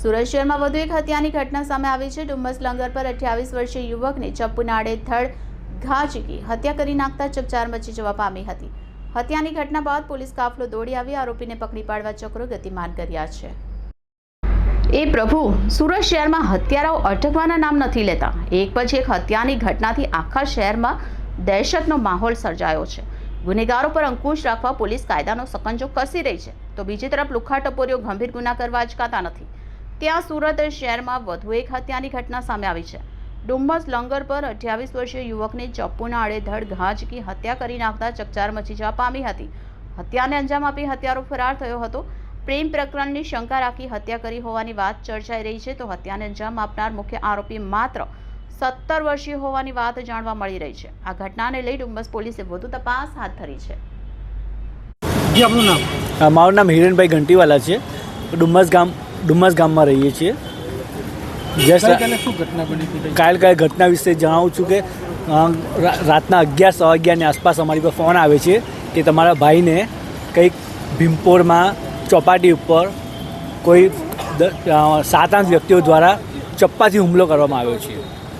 સુરત શહેરમાં વધુ એક હત્યાની ઘટના સામે આવી છે. ડુમ્મસ લંગર પર અઠ્યાવીસ વર્ષીય યુવકને ચપ્પુના આડેધડ ઘા ચીકી હત્યા કરી નાખતા ચકચાર મચી જવા પામી હતી. હત્યાની ઘટના બાદ પોલીસ કાફલો દોડી આવી, આરોપીને પકડી પાડવા ચક્રો ગતિમાન કર્યા છે. એ પ્રભુ, સુરત શહેરમાં હત્યારાઓ અટકવાના નામ નથી લેતા. એક પછી એક હત્યાની ઘટનાથી આખા શહેરમાં દહેશતનો માહોલ સર્જાયો છે. ગુનેગારો પર અંકુશ રાખવા પોલીસ કાયદાનો સકંજો કસી રહી છે. તો બીજી તરફ લુખા ટપોરીઓ ગંભીર ગુના કરવા અચકાતા નથી. ત્યાં સુરત શહેરમાં વધુ એક હત્યાની ઘટના સામે આવી છે. ડુમ્મસ લંગર પર અઠ્યાવીસ વર્ષીય યુવકને ચપ્પુના આડેધડ ઘા હત્યા કરી નાખતા ચકચાર મચી જવા પામી હતી. હત્યાને અંજામ આપી હત્યારો ફરાર થયો હતો. પ્રેમ પ્રકરણની શંકા રાખી હત્યા કરી હોવાની વાત ચર્ચાઈ રહી છે તો હત્યાને અંજામ આપનાર મુખ્ય આરોપી માત્ર સત્તર વર્ષીય હોવાની વાત જાણવા મળી રહી છે. આ ઘટનાને લઈ ડુમ્મસ પોલીસે વધુ તપાસ હાથ ધરી છે. જી આપનું નામ? અ, મારું નામ હિરેનભાઈ ઘંટીવાલા છે. ડુમ્મસ ગામ ડુમ્મસ ગામમાં રહીએ છીએ. જસ્ટ કાલ કાલ ઘટના વિશે જણાવું છું કે રાતના અગિયાર સવા અગિયારની આસપાસ અમારી પર ફોન આવે છે કે તમારા ભાઈને કંઈક ભીમપોરમાં ચોપાટી ઉપર કોઈ સાત આઠ વ્યક્તિઓ દ્વારા ચપ્પાથી હુમલો કરવામાં આવ્યો છે.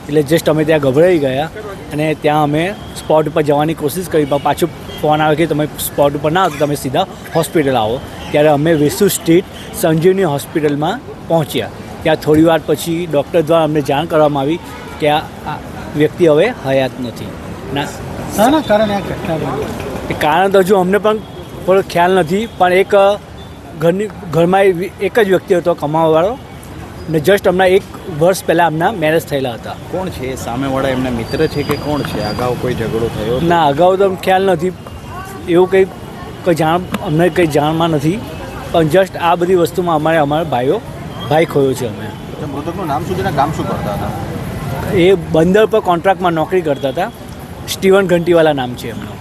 એટલે જસ્ટ અમે ત્યાં ગભરાઈ ગયા અને ત્યાં અમે સ્પોટ ઉપર જવાની કોશિશ કરી પણ પાછું ફોન આવે કે તમે સ્પોટ ઉપર ના આવો તમે સીધા હોસ્પિટલ આવો. ત્યારે અમે વેસુ સ્ટ્રીટ સંજીવની હોસ્પિટલમાં પહોંચ્યા. ત્યાં થોડી વાર પછી ડૉક્ટર દ્વારા અમને જાણ કરવામાં આવી કે આ વ્યક્તિ હવે હયાત નથી. ના. કારણે આ કારણ તો હજુ અમને પણ થોડો ખ્યાલ નથી પણ એક ઘરની ઘરમાં એક જ વ્યક્તિ હતો કમાવાવાળો ને જસ્ટ હમણાં એક વર્ષ પહેલાં એમના મેરેજ થયેલા હતા. કોણ છે? એ સામેવાળા એમના મિત્ર છે કે કોણ છે? અગાઉ કોઈ ઝઘડો થયો ના અગાઉ તો ખ્યાલ નથી. એવું કંઈ કંઈ જાણ અમને કંઈ જાણમાં નથી. પણ જસ્ટ આ બધી વસ્તુમાં અમારે અમારા ભાઈઓ ભાઈ ખોયો છે અમે. મૃતકનું નામ શું છે કામ શું કરતા હતા? એ બંદર પર કોન્ટ્રાક્ટમાં નોકરી કરતા હતા. સ્ટીવન ઘંટીવાલા નામ છે એમનું.